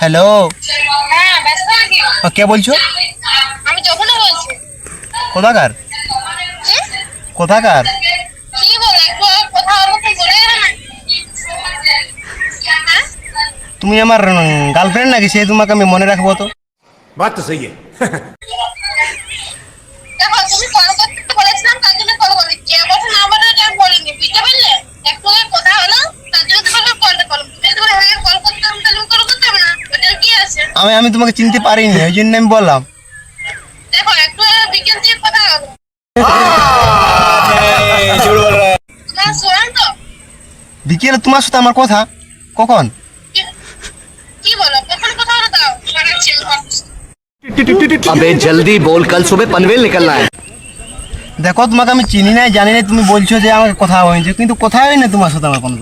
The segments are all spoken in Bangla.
হ্যালো। কে বলছো? আমি যখন বলছি। কোথাকার? কোথাকার? হ্যাঁ? তুমি আমার গার্লফ্রেন্ড নাকি? সে তোমাকে আমি মনে রাখব তো। বাত তো সেই দেখো তুমি কল করতে বলেছিলাম তার জন্য কল আমি আমি তোমাকে চিনতে পারিনি ওই জন্য আমি বললাম। দেখো একটু দিয়ে কথা বিকেলে তোমার সাথে আমার কথা? কখন? বলো জলদি বল কাল সুবে পনভেল নিকলনা দেখো তোমাকে আমি চিনি নাই জানি না তুমি বলছো যে আমার কথা হয়েছে কিন্তু কথা না তোমার সাথে আমার কোনো।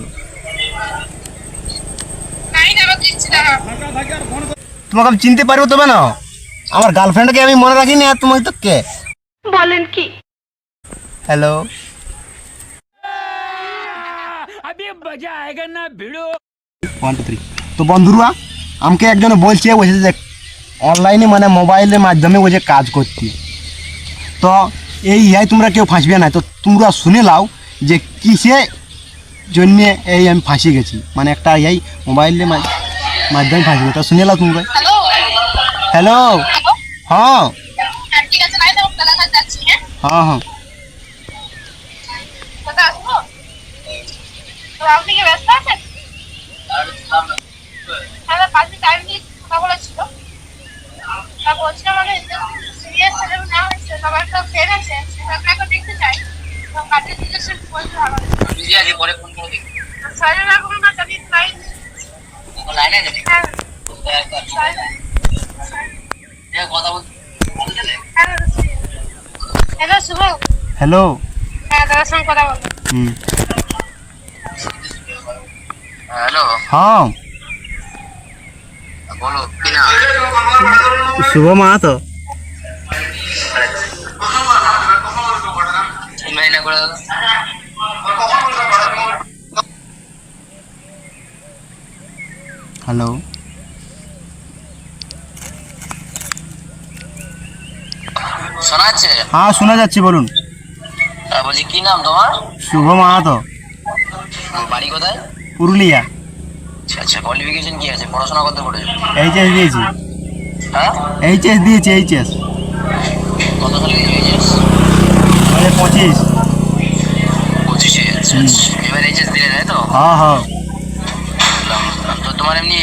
তোমাকে আমি চিনতে পারব তবে না। আমার গার্লফ্রেন্ডকে আমি মনে রাখিনি আর তোমাকে তো কে? বলেন কি? হ্যালো তো বন্ধুরা আমাকে একজন বলছে বলছে যে অনলাইনে মানে মোবাইলের মাধ্যমে বলছে কাজ করতে তো এই ইয়াই তোমরা কেউ ফাঁসবে না তো তোমরা শুনে লাও যে কিসে জন্যে এই আমি ফাঁসি গেছি মানে একটা এই মোবাইলের মাধ্যমে ফাঁসি গেছি তো শুনে লাও তোমরা হ্যালো হ্যাঁ। হ্যাঁ হ্যাঁ। পরে ফোন করে দেখি সাড়ে রাখুন না কাজে লাইন লাইনে যাবে হ্যাঁ সাড়ে কথা বলতে হ্যাঁ হ্যালো শুভ। হ্যালো হ্যাঁ দাদার সঙ্গে কথা বলো। হুম। হ্যালো হ্যাঁ। বলো কি না শুভ মা তো। তুমি না করে দাও হ্যালো শোনা যাচ্ছে হ্যাঁ শোনা যাচ্ছে বলুন। বলছি কি নাম তোমার? শুভ মাহাতো। বাড়ি কোথায়? পুরুলিয়া। আচ্ছা, আচ্ছা কোয়ালিফিকেশন কি আছে? পড়াশোনা করতে পড়েছো এইচএস দিয়েছি। হ্যাঁ? এইচএস দিয়েছি এইচএস কত সালে দিয়েছিস মানে পঁচিশ। পঁচিশে আচ্ছা আচ্ছা। এবার এইচএস দিলে তাই তো? হ্যাঁ হ্যাঁ। তো তোমার এমনি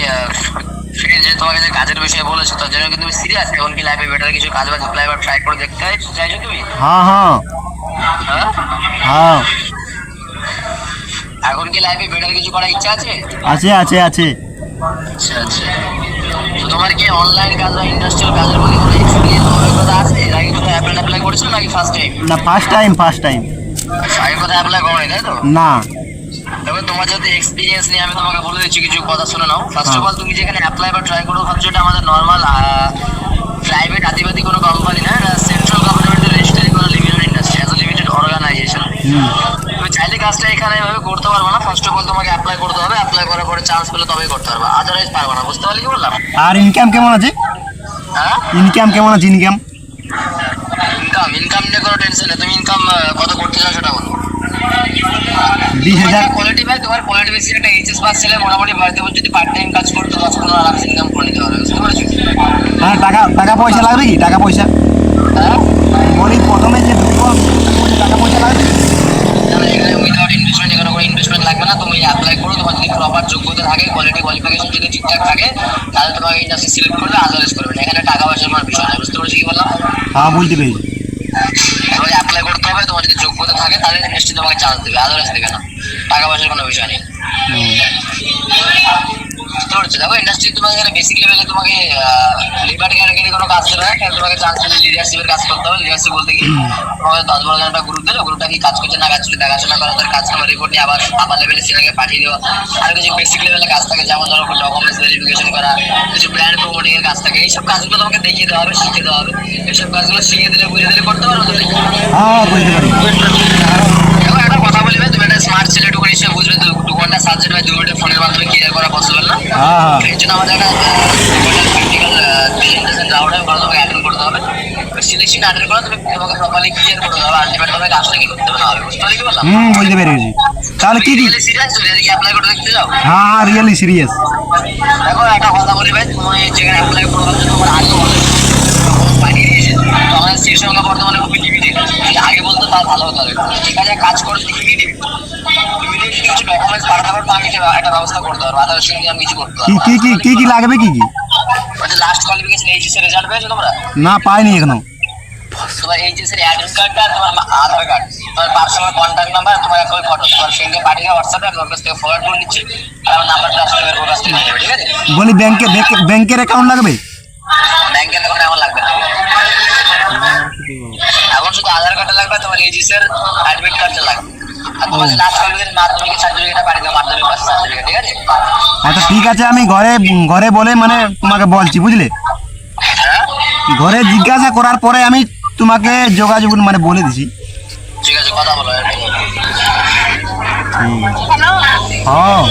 যে তোমাকে যে কাজের বিষয়ে বলেছ তার জন্য কি তুমি সিরিয়াস এখন কি লাইফে বেটার কিছু কাজ বাজ এপ্লাই বা ট্রাই করে দেখতে চাইছো তুমি? হ্যাঁ হ্যাঁ। হ্যাঁ? হ্যাঁ। এখন কি লাইফে বেটার কিছু করার ইচ্ছা আছে? আছে আছে আছে। আচ্ছা আচ্ছা। তো তোমার কি অনলাইন কাজ বা ইন্ডাস্ট্রিয়াল কাজের প্রতি কোনো এক্সপিরিয়েন্স অভিজ্ঞতা আছে? আগে কোনো অ্যাপ্লাই অ্যাপ্লাই করেছ নাকি ফার্স্ট টাইম না ফার্স্ট টাইম ফার্স্ট টাইম আগে কোথাও অ্যাপ্লাই করো তাই তো? না। তবে তোমার যদি এক্সপিরিয়েন্স নিয়ে আমি তোমাকে বলে দিচ্ছি কিছু কথা শুনে নাও। First of. অল তুমি যেখানে অ্যাপ্লাই বা ট্রাই করো ভাবছ এটা আমাদের নর্মাল প্রাইভেট আদিবাদী কোনো কোম্পানি না এটা সেন্ট্রাল গভর্নমেন্টের রেজিস্ট্রি কোনো limited industry as limited organisation তুমি চাইলে কাজটা এখানে এভাবে করতে পারবে না। ফার্স্ট অফ অল তোমাকে অ্যাপ্লাই করতে হবে। অ্যাপ্লাই করার পরে চান্স পেলে তবেই করতে পারবে। আদারওয়াইজ পারবে না। বুঝতে পারলি কি বললাম? আর ইনকাম কেমন আছে? হ্যাঁ? ইনকাম কেমন আছে? ইনকাম ইনকাম ইনকাম নিয়ে কোনো টেনশন নেই। তুমি ইনকাম কত করতে চাও সেটা বলো। বিশ হাজার। কোয়ালিটি ভাই তোমার কোয়ালিটি বেশি একটা এইচএস পাস ছেলে মোটামুটি বাড়িতে বসে যদি পার্ট টাইম কাজ করতো দশ পনেরো আরামসে ইনকাম করে নিতে পারবে বুঝতে পেরেছ? হ্যাঁ টাকা টাকা পয়সা লাগবে কি? টাকা পয়সা? হ্যাঁ? বলি প্রথমে যে টাকা পয়সা লাগবে ইনভেস্টমেন্ট লাগবে না তুমি অ্যাপ্লাই করো তোমার যদি প্রপার যোগ্যতা থাকে কোয়ালিটি কোয়ালিফিকেশন যদি ঠিকঠাক থাকে তাহলে তোমাকে ইন্ডাস্ট্রি সিলেক্ট করবে আদারওয়াইজ করবে না। এখানে টাকা পয়সার কোনো বিষয় বুঝতে পেরেছ কি বললাম? হ্যাঁ বুঝতে পেরেছি তোমাকে অ্যাপ্লাই করতে হবে তোমার যদি যোগ্যতা থাকে তাদের নিশ্চিত তোমাকে চান্স দেবে আদারস দেবে না টাকা পয়সার কোনো বিষয় নেই। বুঝতে পারছ? দেখো ইন্ডাস্ট্রি তোমাকে এখানে বেসিক লেভেলে তোমাকে লিবার্ট ক্যাটাগরি কোনো কাজ দেবে না। তোমাকে চান্স দেবে লিডারশিপের কাজ করতে হবে। লিডারশিপ বলতে কি তোমাকে দশ বারো জন একটা গ্রুপ দিলো গ্রুপটা কি কাজ করছে না কাজ করছে দেখাশোনা করা তার কাজ করার রিপোর্ট নিয়ে আবার আবার লেভেলে সেটাকে পাঠিয়ে দেওয়া। আর কিছু বেসিক লেভেলে কাজ থাকে যেমন ধরো ডকুমেন্টস ভেরিফিকেশন করা কিছু ব্র্যান্ড প্রমোটিং এর কাজ থাকে। এইসব কাজগুলো তোমাকে দেখিয়ে দেওয়া হবে শিখিয়ে দেওয়া হবে। এইসব কাজগুলো শিখিয়ে দিলে বুঝিয়ে দিলে করতে পারো তুমি হ্যাঁ বুঝতে পারি দেখো একটা কথা বলবে তুমি একটা স্মার্ট ছেলে একটু নিশ্চয়ই বুঝবে তো একটু ব্যাপারটা সাবজেক্ট ভাই দু ফোনের মাধ্যমে ক্লিয়ার করা পসিবল না। হ্যাঁ হ্যাঁ। এর জন্য আমাদের একটা প্র্যাকটিক্যাল প্রেজেন্টেশন রাউন্ড হবে তোমাকে অ্যাটেন্ড করতে হবে। সিলেকশন অ্যাটেন্ড করে তুমি তোমাকে প্রপারলি ক্লিয়ার করতে হবে আলটিমেট তোমাকে কাজটা কি করতে হবে বুঝতে পারলি কি বললাম? হুম বুঝতে পেরেছি। তাহলে কি কি? সিরিয়াস চলে এদিকে অ্যাপ্লাই করে দেখতে যাও হ্যাঁ হ্যাঁ রিয়েলি সিরিয়াস দেখো একটা কথা বলি ভাই তুমি যেখানে অ্যাপ্লাই করবে তোমার আগে বলে। আমাদের সেই সঙ্গে বর্তমানে খুবই লিমিটেড আগে বলতে তার ভালো হতো ঠিক আছে কাজ করে লিমিটেড ডকুমেন্টস পাঠাতে পারব আমি একটা একটা ব্যবস্থা করতে পারব আদার সঙ্গে আমি কিছু করতে কি পারব? কি কি কি কি লাগবে কি কি? ওই যে লাস্ট কোয়ালিফিকেশন এইচএস এর রেজাল্ট পেয়েছ তোমরা? না পাইনি এখনও। তোমার এইচএস এর অ্যাডমিট কার্ডটা আর তোমার আধার কার্ড তোমার পার্সোনাল কন্ট্যাক্ট নাম্বার তোমার একটা ফটো তোমার সঙ্গে পাঠিয়ে হোয়াটসঅ্যাপে আমি ওর কাছ থেকে ফরওয়ার্ড করে নিচ্ছি। আর আমার নাম্বারটা আসলে ওর কাছ থেকে নিয়ে নেবে, ঠিক আছে? বলি ব্যাংকে ব্যাংকের অ্যাকাউন্ট লাগবে? ব্যাংকের অ্যাকাউন্ট এখন লাগবে না। এখন শুধু আধার কার্ডটা লাগবে আর তোমার এইচএস এর অ্যাডমিট কার্ডটা লাগবে। আচ্ছা ঠিক আছে আমি ঘরে ঘরে বলে মানে তোমাকে বলছি বুঝলে? হ্যাঁ? ঘরে জিজ্ঞাসা করার পরে আমি তোমাকে যোগাযোগ মানে বলে দিছি। ঠিক আছে কথা বলো হ্যাঁ।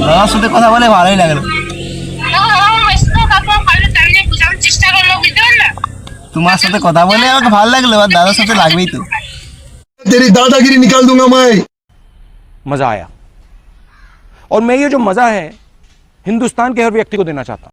দাদার সাথে কথা বলে ভালোই লাগল। তোমার সাথে কথা বলে আমাকে ভালো লাগলো আর দাদার সাথে লাগবেই তো तेरी दादागिरी निकाल दूंगा मैं मज़ा आया और मैं ये जो मज़ा है हिंदुस्तान के हर व्यक्ति को देना चाहता हूँ